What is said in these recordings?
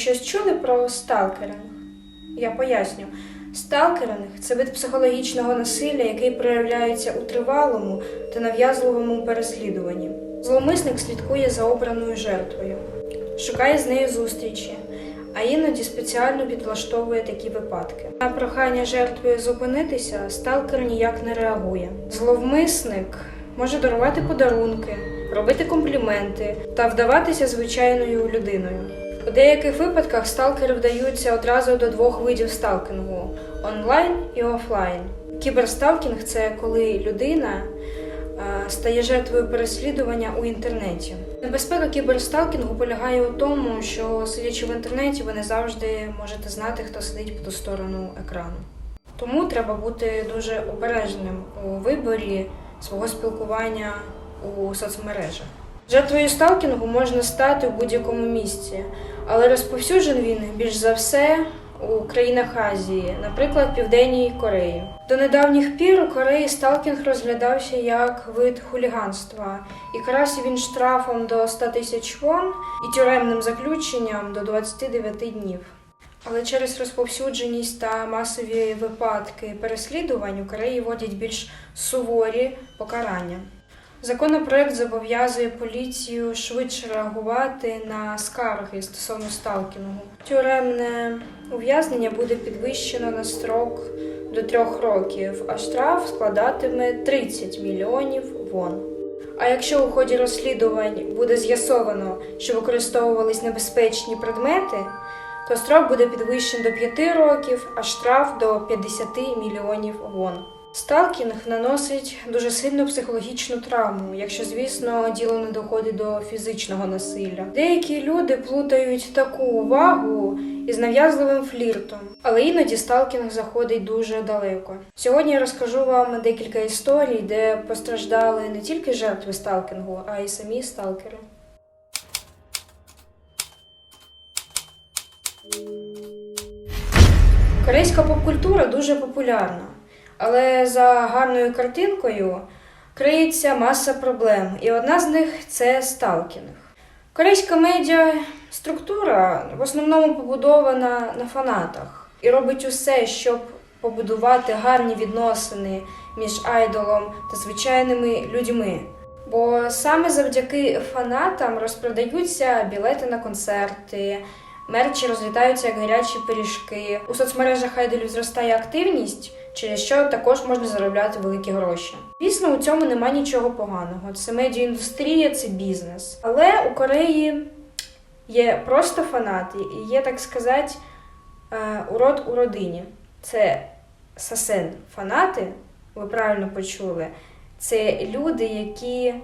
щось чули про сталкеринг? Я поясню. Сталкеринг це вид психологічного насилля, який проявляється у тривалому та нав'язливому переслідуванні. Зловмисник слідкує за обраною жертвою, шукає з нею зустрічі, а іноді спеціально підлаштовує такі випадки. На прохання жертви зупинитися сталкер ніяк не реагує. Зловмисник може дарувати подарунки, робити компліменти та вдаватися звичайною людиною. У деяких випадках сталкери вдаються одразу до двох видів сталкінгу онлайн і офлайн. Кіберсталкінг це коли людина е, стає жертвою переслідування у інтернеті. Небезпека кіберсталкінгу полягає у тому, що сидячи в інтернеті, ви не завжди можете знати, хто сидить по ту сторону екрану. Тому треба бути дуже обережним у виборі свого спілкування у соцмережах. Жертвою сталкінгу можна стати в будь-якому місці, але розповсюджен він більш за все у країнах Азії, наприклад, Південній Кореї. До недавніх пір у Кореї сталкінг розглядався як вид хуліганства, і карався він штрафом до 100 тисяч вон і тюремним заключенням до 29 днів. Але через розповсюдженість та масові випадки переслідувань у Кореї вводять більш суворі покарання. Законопроект зобов'язує поліцію швидше реагувати на скарги стосовно сталкінгу. Тюремне ув'язнення буде підвищено на строк до трьох років, а штраф складатиме 30 мільйонів вон. А якщо у ході розслідувань буде з'ясовано, що використовувались небезпечні предмети, то строк буде підвищений до 5 років, а штраф до 50 мільйонів вон. Сталкінг наносить дуже сильну психологічну травму, якщо, звісно, діло не доходить до фізичного насилля. Деякі люди плутають таку увагу із нав'язливим фліртом, але іноді сталкінг заходить дуже далеко. Сьогодні я розкажу вам декілька історій, де постраждали не тільки жертви сталкінгу, а й самі сталкери. Корейська попкультура дуже популярна, але за гарною картинкою криється маса проблем, і одна з них це сталкінг. Корейська медіа структура в основному побудована на фанатах і робить усе, щоб побудувати гарні відносини між айдолом та звичайними людьми. Бо саме завдяки фанатам розпродаються білети на концерти, мерчі розлітаються як гарячі пиріжки. У соцмережах айдолів зростає активність, через що також можна заробляти великі гроші. Звісно, у цьому нема нічого поганого. Це медіаіндустрія, це бізнес. Але у Кореї є просто фанати і є, так сказати, е, урод у родині. Це сасен фанати, ви правильно почули. Це люди, які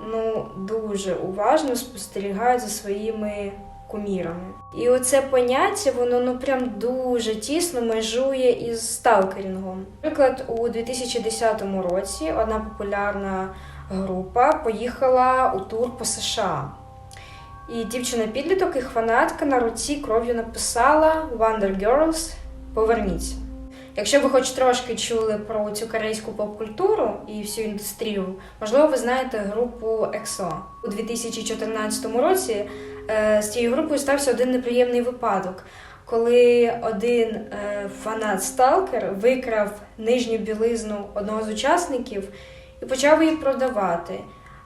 ну, дуже уважно спостерігають за своїми кумірами. І оце поняття, воно ну прям дуже тісно межує із сталкерінгом. Наприклад, у 2010 році одна популярна група поїхала у тур по США. І дівчина-підліток, їх фанатка на руці кров'ю написала Wonder Girls, поверніться. Якщо ви хоч трошки чули про цю корейську поп-культуру і всю індустрію, можливо, ви знаєте групу EXO. У 2014 році з цією групою стався один неприємний випадок, коли один е, фанат-сталкер викрав нижню білизну одного з учасників і почав її продавати.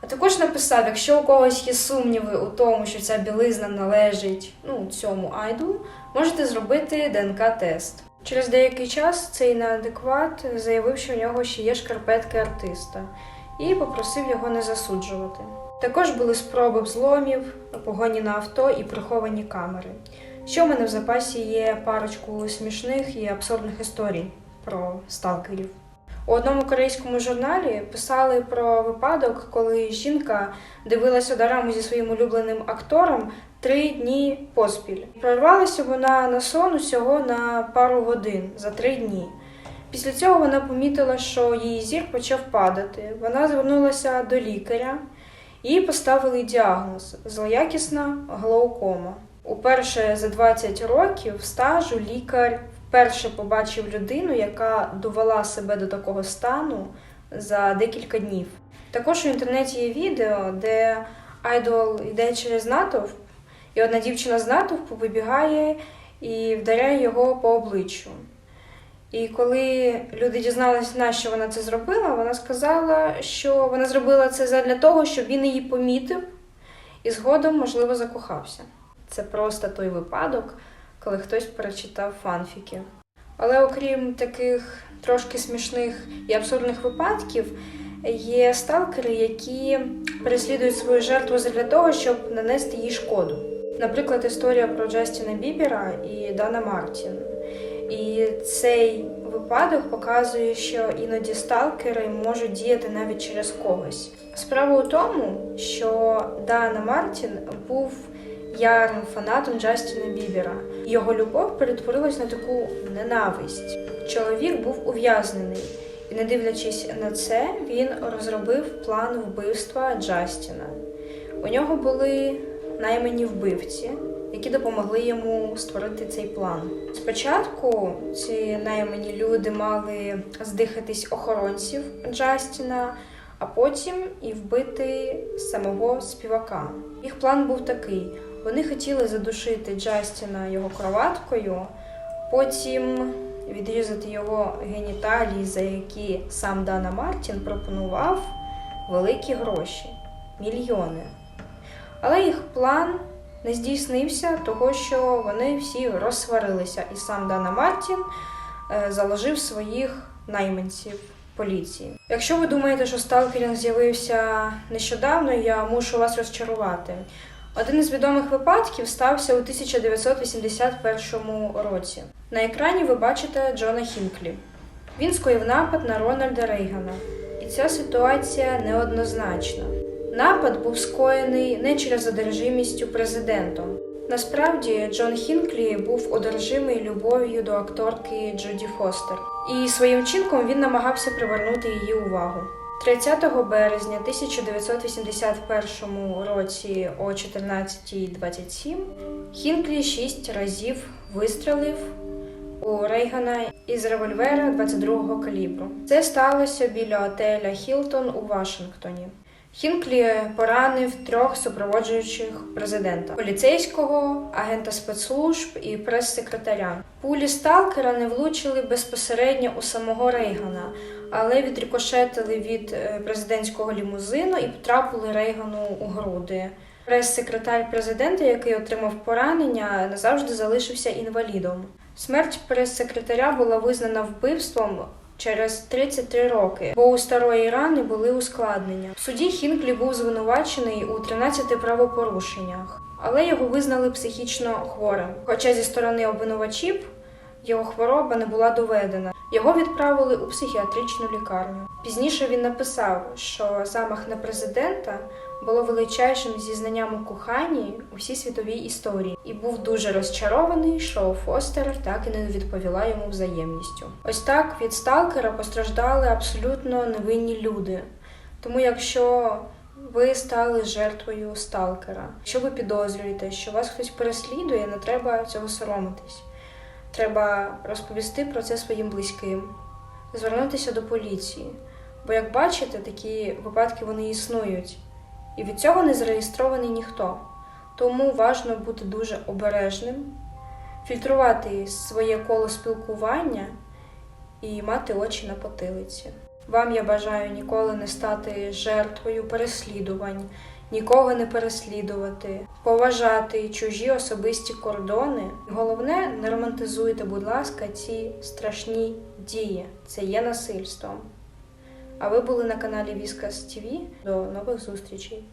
А також написав, якщо у когось є сумніви у тому, що ця білизна належить ну, цьому айдолу, можете зробити ДНК-тест. Через деякий час цей неадекват заявив, що у нього ще є шкарпетки артиста, і попросив його не засуджувати. Також були спроби взломів, погоні на авто і приховані камери. Ще в мене в запасі є парочку смішних і абсурдних історій про сталкерів. У одному корейському журналі писали про випадок, коли жінка дивилася дораму зі своїм улюбленим актором три дні поспіль. Прорвалася вона на сон усього на пару годин за три дні. Після цього вона помітила, що її зір почав падати. Вона звернулася до лікаря і поставили діагноз злоякісна глаукома. Уперше за 20 років стажу лікар вперше побачив людину, яка довела себе до такого стану за декілька днів. Також у інтернеті є відео, де айдол йде через натовп І одна дівчина з натовпу вибігає і вдаряє його по обличчю. І коли люди дізналися, на що вона це зробила, вона сказала, що вона зробила це задля того, щоб він її помітив і згодом, можливо, закохався. Це просто той випадок, коли хтось перечитав фанфіки. Але окрім таких трошки смішних і абсурдних випадків, є сталкери, які переслідують свою жертву для того, щоб нанести їй шкоду. Наприклад, історія про Джастіна Бібера і Дана Мартін. І цей випадок показує, що іноді сталкери можуть діяти навіть через когось. Справа у тому, що Дана Мартін був ярим фанатом Джастіна Бібера. Його любов перетворилась на таку ненависть. Чоловік був ув'язнений, і, не дивлячись на це, він розробив план вбивства Джастіна. У нього були наймані вбивці, які допомогли йому створити цей план. Спочатку ці наймані люди мали здихатись охоронців Джастіна, а потім і вбити самого співака. Їх план був такий: вони хотіли задушити Джастіна його кроваткою, потім відрізати його геніталії, за які сам Дана Мартін пропонував великі гроші мільйони. Але їх план не здійснився, того що вони всі розсварилися, і сам Дана Мартін е, заложив своїх найманців поліції. Якщо ви думаєте, що сталкерінг з'явився нещодавно, я мушу вас розчарувати. Один із відомих випадків стався у 1981 році. На екрані ви бачите Джона Хінклі. Він скоїв напад на Рональда Рейгана, і ця ситуація неоднозначна. Напад був скоєний не через одержимістю президентом. Насправді, Джон Хінклі був одержимий любов'ю до акторки Джуді Фостер, і своїм чинком він намагався привернути її увагу. 30 березня 1981 році о 14.27 Хінклі шість разів вистрелив у Рейгана із револьвера 22-го калібру. Це сталося біля отеля Хілтон у Вашингтоні. Хінклі поранив трьох супроводжуючих президента: поліцейського, агента спецслужб і прес-секретаря. Пулі сталкера не влучили безпосередньо у самого Рейгана, але відрикошетили від е, президентського лімузину і потрапили Рейгану у груди. Прес-секретар президента, який отримав поранення, назавжди залишився інвалідом. Смерть прес-секретаря була визнана вбивством через 33 роки, бо у старої рани були ускладнення. В суді Хінклі був звинувачений у 13 правопорушеннях, але його визнали психічно хворим. Хоча зі сторони обвинувачів його хвороба не була доведена. Його відправили у психіатричну лікарню. Пізніше він написав, що замах на президента було величайшим зізнанням у коханні у всій світовій історії, і був дуже розчарований, що Фостер так і не відповіла йому взаємністю. Ось так від сталкера постраждали абсолютно невинні люди. Тому, якщо ви стали жертвою сталкера, якщо ви підозрюєте, що вас хтось переслідує, не треба цього соромитись. Треба розповісти про це своїм близьким, звернутися до поліції. Бо, як бачите, такі випадки вони існують, і від цього не зареєстрований ніхто. Тому важливо бути дуже обережним, фільтрувати своє коло спілкування і мати очі на потилиці. Вам я бажаю ніколи не стати жертвою переслідувань, нікого не переслідувати, поважати чужі особисті кордони. Головне, не романтизуйте, будь ласка, ці страшні дії. Це є насильством. А ви були на каналі Віскас ТВ. До нових зустрічей!